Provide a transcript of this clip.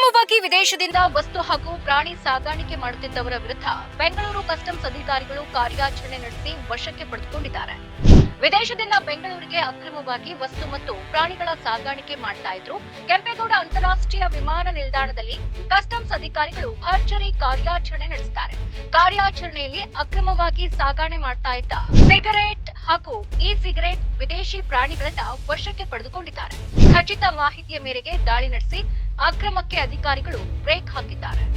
ಅಕ್ರಮವಾಗಿ ವಿದೇಶದಿಂದ ವಸ್ತು ಹಾಗೂ ಪ್ರಾಣಿ ಸಾಗಾಣಿಕೆ ಮಾಡುತ್ತಿದ್ದವರ ವಿರುದ್ಧ ಬೆಂಗಳೂರು ಕಸ್ಟಮ್ಸ್ ಅಧಿಕಾರಿಗಳು ಕಾರ್ಯಾಚರಣೆ ನಡೆಸಿ ವಶಕ್ಕೆ ಪಡೆದುಕೊಂಡಿದ್ದಾರೆ. ವಿದೇಶದಿಂದ ಬೆಂಗಳೂರಿಗೆ ಅಕ್ರಮವಾಗಿ ವಸ್ತು ಮತ್ತು ಪ್ರಾಣಿಗಳ ಸಾಗಾಣಿಕೆ ಮಾಡ್ತಾ ಇದ್ರು. ಕೆಂಪೇಗೌಡ ಅಂತಾರಾಷ್ಟ್ರೀಯ ವಿಮಾನ ನಿಲ್ದಾಣದಲ್ಲಿ ಕಸ್ಟಮ್ಸ್ ಅಧಿಕಾರಿಗಳು ಭರ್ಜರಿ ಕಾರ್ಯಾಚರಣೆ ನಡೆಸಿದ್ದಾರೆ. ಕಾರ್ಯಾಚರಣೆಯಲ್ಲಿ ಅಕ್ರಮವಾಗಿ ಸಾಗಣೆ ಮಾಡ್ತಾ ಇದ್ದ ಸಿಗರೇಟ್ ಹಾಗೂ ಇ ಸಿಗರೇಟ್ ವಿದೇಶಿ ಪ್ರಾಣಿಗಳನ್ನ ವಶಕ್ಕೆ ಪಡೆದುಕೊಂಡಿದ್ದಾರೆ. ಖಚಿತ ಮಾಹಿತಿಯ ಮೇರೆಗೆ ದಾಳಿ ನಡೆಸಿ ಅಕ್ರಮಕ್ಕೆ ಅಧಿಕಾರಿಗಳು ಬ್ರೇಕ್ ಹಾಕಿದ್ದಾರೆ.